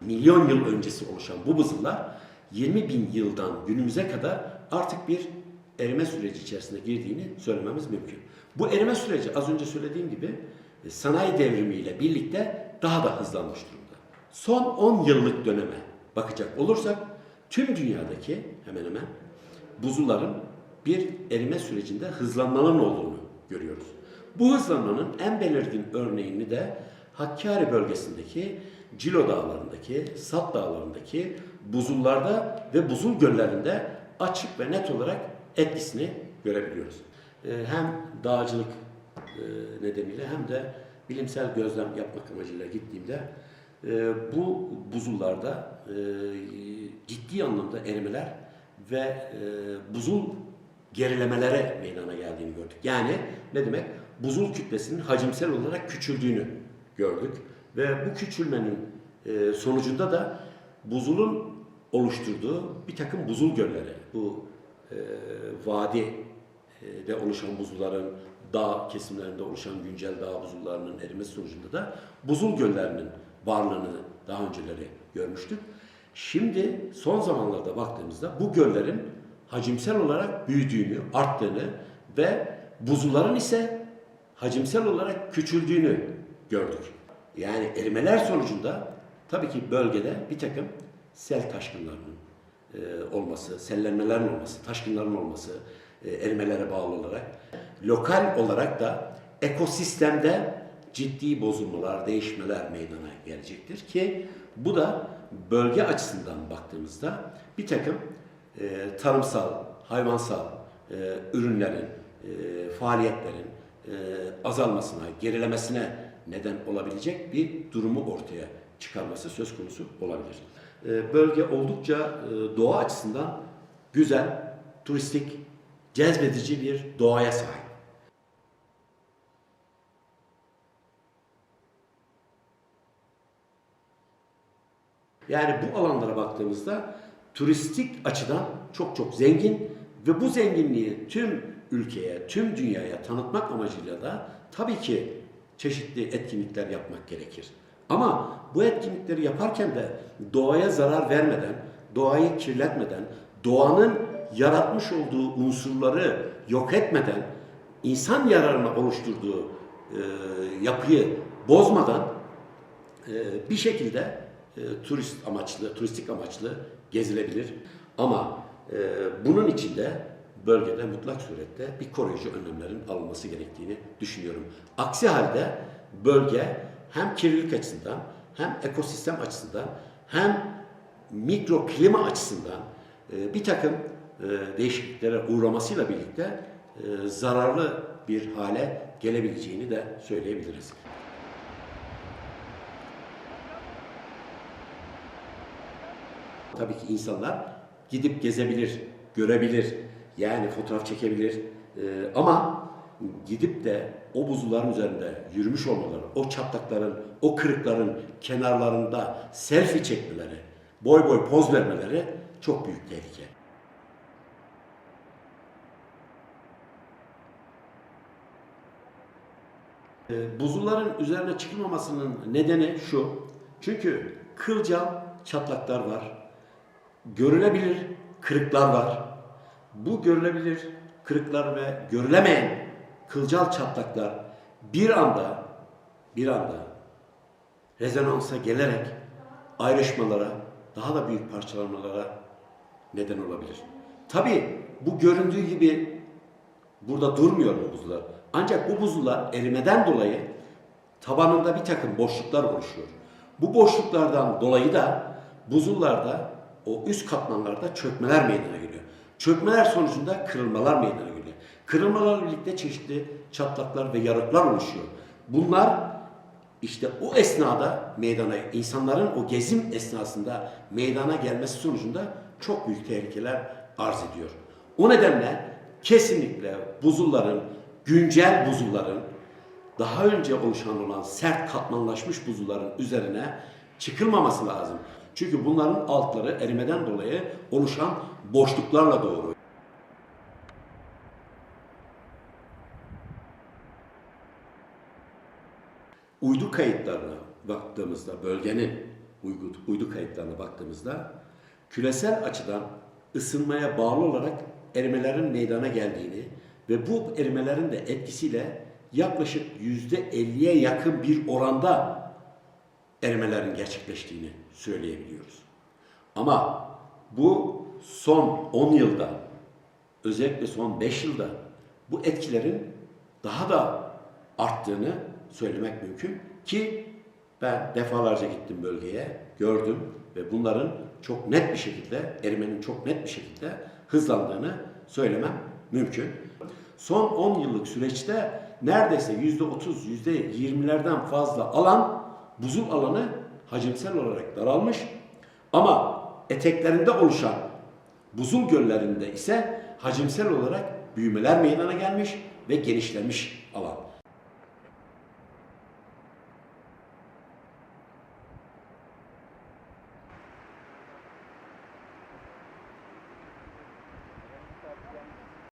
milyon yıl öncesi oluşan bu buzullar 20 bin yıldan günümüze kadar artık bir erime süreci içerisine girdiğini söylememiz mümkün. Bu erime süreci az önce söylediğim gibi e, sanayi devrimiyle birlikte daha da hızlanmış durumda. Son 10 yıllık döneme bakacak olursak tüm dünyadaki hemen hemen buzulların bir erime sürecinde hızlanmanın olduğunu görüyoruz. Bu hızlanmanın en belirgin örneğini de Hakkari bölgesindeki Cilo dağlarındaki, Sap dağlarındaki buzullarda ve buzul göllerinde açık ve net olarak etkisini görebiliyoruz. Ee, Hem dağcılık e, nedeniyle hem de bilimsel gözlem yapmak amacıyla gittiğimde e, bu buzullarda e, ciddi anlamda erimeler ve buzul gerilemelere meydana geldiğini gördük. Yani ne demek? Buzul kütlesinin hacimsel olarak küçüldüğünü gördük. Ve bu küçülmenin e, sonucunda da buzulun oluşturduğu bir takım buzul gölleri, bu e, vadi de oluşan buzulların, dağ kesimlerinde oluşan güncel dağ buzullarının erimesi sonucunda da buzul göllerinin varlığını daha önceleri görmüştük. Şimdi son zamanlarda baktığımızda bu göllerin hacimsel olarak büyüdüğünü, arttığını ve buzulların ise hacimsel olarak küçüldüğünü gördük. Yani erimeler sonucunda tabii ki bölgede bir takım sel taşkınlarının e, olması, sellenmelerin olması, taşkınların olması, e, erimelere bağlı olarak. Lokal olarak da ekosistemde ciddi bozulmalar, değişmeler meydana gelecektir ki bu da bölge açısından baktığımızda bir takım e, tarımsal, hayvansal e, ürünlerin, e, faaliyetlerin e, azalmasına, gerilemesine neden olabilecek bir durumu ortaya çıkarması söz konusu olabilir. E, bölge oldukça e, doğa açısından güzel, turistik, cezbedici bir doğaya sahip. Yani bu alanlara baktığımızda turistik açıdan çok çok zengin ve bu zenginliği tüm ülkeye, tüm dünyaya tanıtmak amacıyla da tabii ki çeşitli etkinlikler yapmak gerekir. Ama bu etkinlikleri yaparken de doğaya zarar vermeden, doğayı kirletmeden, doğanın yaratmış olduğu unsurları yok etmeden, insan yararına oluşturduğu e, yapıyı bozmadan e, bir şekilde e, turist amaçlı, turistik amaçlı gezilebilir. Ama e, bunun için de bölgede mutlak surette bir koruyucu önlemlerin alınması gerektiğini düşünüyorum. Aksi halde bölge hem kirlilik açısından hem ekosistem açısından hem mikro klima açısından e, bir takım e, değişikliklere uğramasıyla birlikte e, zararlı bir hale gelebileceğini de söyleyebiliriz. Tabii ki insanlar gidip gezebilir, görebilir, yani fotoğraf çekebilir. Ee, ama gidip de o buzulların üzerinde yürümüş olmaları, o çatlakların, o kırıkların kenarlarında selfie çekmeleri, boy boy poz vermeleri çok büyük tehlike. Ee, Buzulların üzerine çıkılmamasının nedeni şu. Çünkü kılcal çatlaklar var. Görülebilir kırıklar var. Bu görülebilir kırıklar ve görülemeyen kılcal çatlaklar bir anda bir anda rezonansa gelerek ayrışmalara, daha da büyük parçalanmalara neden olabilir. Tabii bu göründüğü gibi burada durmuyor bu buzullar. Ancak bu buzullar erimeden dolayı tabanında bir takım boşluklar oluşuyor. Bu boşluklardan dolayı da buzullarda o üst katmanlarda çökmeler meydana geliyor. Çökmeler sonucunda kırılmalar meydana geliyor. Kırılmalarla birlikte çeşitli çatlaklar ve yarıklar oluşuyor. Bunlar işte o esnada meydana, insanların o gezim esnasında meydana gelmesi sonucunda çok büyük tehlikeler arz ediyor. O nedenle kesinlikle buzulların, güncel buzulların daha önce oluşan olan sert katmanlaşmış buzulların üzerine çıkılmaması lazım. Çünkü bunların altları erimeden dolayı oluşan boşluklarla doğru. Uydu kayıtlarına baktığımızda bölgenin uydu, uydu kayıtlarına baktığımızda küresel açıdan ısınmaya bağlı olarak erimelerin meydana geldiğini ve bu erimelerin de etkisiyle yaklaşık yüzde 50'ye yakın bir oranda erimelerin gerçekleştiğini söyleyebiliyoruz. Ama bu son 10 yılda özellikle son 5 yılda bu etkilerin daha da arttığını söylemek mümkün ki ben defalarca gittim bölgeye, gördüm ve bunların çok net bir şekilde, erimenin çok net bir şekilde hızlandığını söylemem mümkün. Son 10 yıllık süreçte neredeyse %30, %20'lerden fazla alan, buzul alanı hacimsel olarak daralmış ama eteklerinde oluşan buzul göllerinde ise hacimsel olarak büyümeler meydana gelmiş ve genişlemiş alan.